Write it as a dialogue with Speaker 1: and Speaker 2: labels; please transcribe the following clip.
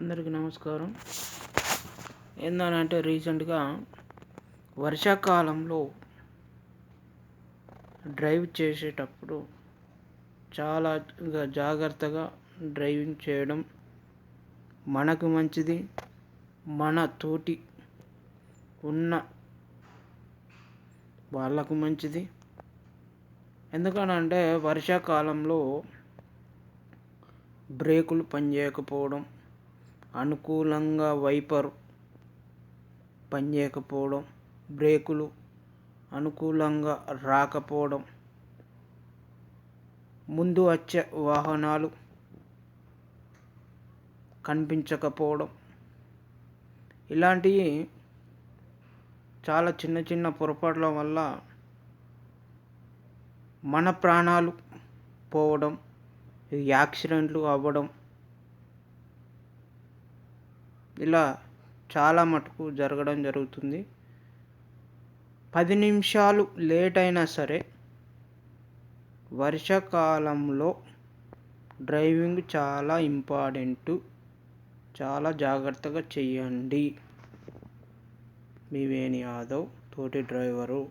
Speaker 1: అందరికీ నమస్కారం. ఏందనంటే రీసెంట్గా వర్షాకాలంలో డ్రైవ్ చేసేటప్పుడు చాలా జాగ్రత్తగా డ్రైవింగ్ చేయడం మనకు మంచిది. మన తోటి ఉన్న వాళ్ళకు మంచిది. ఎందుకనంటే వర్షాకాలంలో బ్రేకులు పనిచేయకపోవడం అనుకూలంగా వైపర్ పనిచేయకపోవడం బ్రేకులు అనుకూలంగా రాకపోవడం ముందు వచ్చే వాహనాలు కనిపించకపోవడం ఇలాంటివి చాలా చిన్న చిన్న పొరపాట్ల వల్ల మన ప్రాణాలు పోవడం యాక్సిడెంట్లు అవ్వడం ఇలా చాలా మటుకు జరగడం జరుగుతుంది. పది నిమిషాలు లేట్ అయినా సరే వర్షాకాలంలో డ్రైవింగ్ చాలా ఇంపార్టెంటు. చాలా జాగ్రత్తగా చేయండి. మీ వేణి యాదవ్ తోటి డ్రైవరు.